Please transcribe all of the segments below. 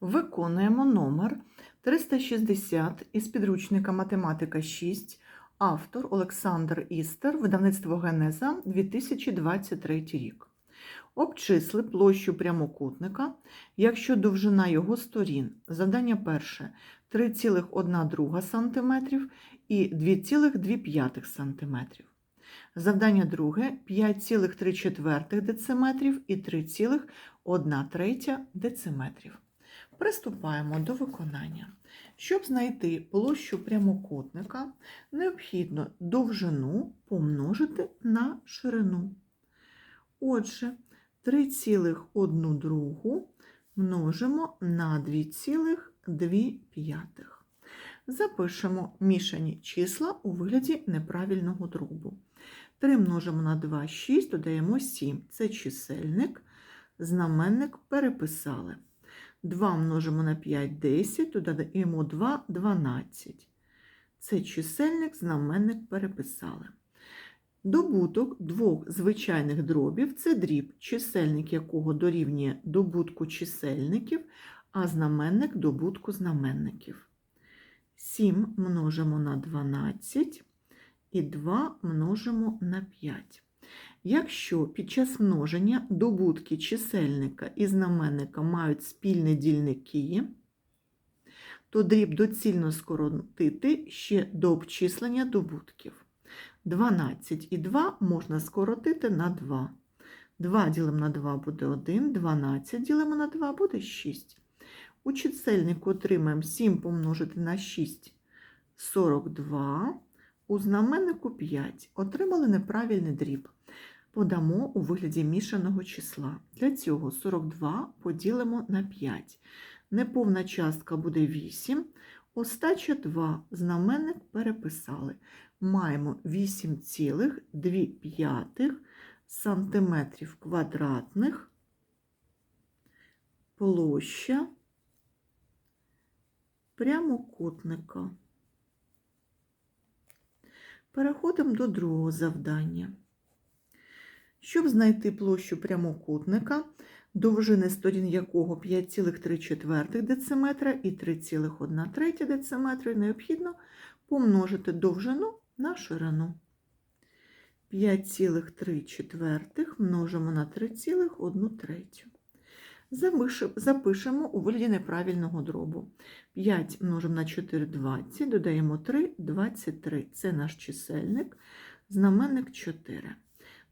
Виконуємо номер 360 із підручника Математика 6, автор Олександр Істер, видавництво Генеза 2023 рік. Обчисли площу прямокутника, якщо довжина його сторін. Завдання перше 3,1 см і 2,2 см. Завдання друге 5,3 дециметрів і 3,1 дециметрів. Приступаємо до виконання. Щоб знайти площу прямокутника, необхідно довжину помножити на ширину. Отже, 3,1 другу множимо на 2,2. Запишемо мішані числа у вигляді неправильного дробу. 3 множимо на 2 – 6, додаємо 7. Це чисельник, знаменник переписали. 2 множимо на 5 – 10, додаємо 2 – 12. Це чисельник, знаменник переписали. Добуток двох звичайних дробів це дріб, чисельник якого дорівнює добутку чисельників, а знаменник добутку знаменників. 7 множимо на 12 і 2 множимо на 5. Якщо під час множення добутки чисельника і знаменника мають спільні дільники, то дріб доцільно скоротити ще до обчислення добутків. 12 і 2 можна скоротити на 2. 2 ділимо на 2 буде 1, 12 ділимо на 2 буде 6. У чисельнику отримаємо 7 помножити на 6 42. У знаменнику 5. Отримали неправильний дріб. Подамо у вигляді мішаного числа. Для цього 42 поділимо на 5. Неповна частка буде 8. Остача 2. Знаменник переписали. Маємо 8,2 сантиметрів квадратних площа прямокутника. Переходимо до другого завдання. Щоб знайти площу прямокутника, довжини сторін якого 5,3 дециметра і 3,1 дециметра, необхідно помножити довжину на ширину. 5,3 множимо на 3,1 третю. Запишемо у вигляді неправильного дробу. 5 множимо на 4 – 20, додаємо 3 – 23. Це наш чисельник, знаменник 4.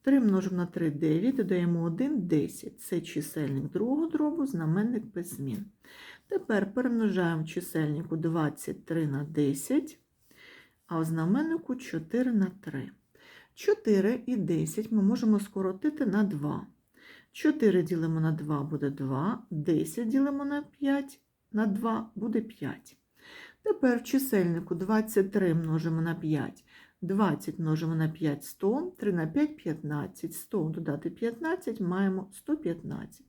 3 множимо на 3 – 9, додаємо 1 – 10. Це чисельник другого дробу, знаменник змін. Тепер перемножаємо чисельнику 23 на 10, а в знаменнику 4 на 3. 4 і 10 ми можемо скоротити на 2. 4 ділимо на 2 буде 2, 10 ділимо на 5 на 2 буде 5. Тепер в чисельнику 23 множимо на 5, 20 множимо на 5 100, 3 на 5 15, 100 додати 15 маємо 115.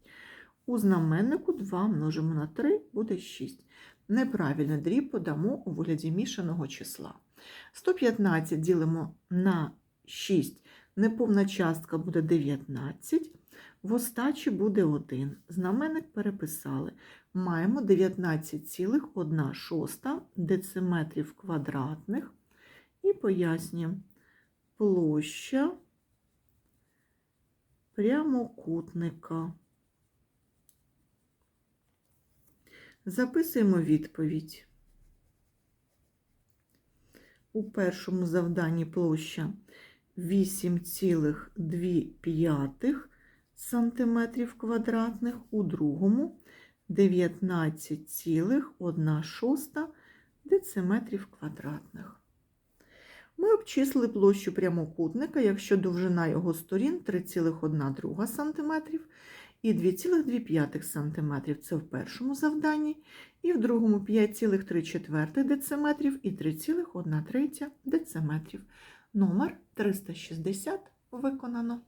У знаменнику 2 множимо на 3 буде 6. Неправильний дріб подамо у вигляді мішаного числа. 115 ділимо на 6, неповна частка буде 19. В остачі буде 1. Знаменник переписали. Маємо 19,1 дециметрів квадратних. І пояснюємо площа прямокутника. Записуємо відповідь. У першому завданні площа 8,2 сантиметрів квадратних, у другому 19,1 дециметрів квадратних. Ми обчислили площу прямокутника, якщо довжина його сторін 3,1 см і 2,2 см. Це в першому завданні, і в другому 5,3 дециметрів і 3,1 дециметрів. Номер 360 виконано.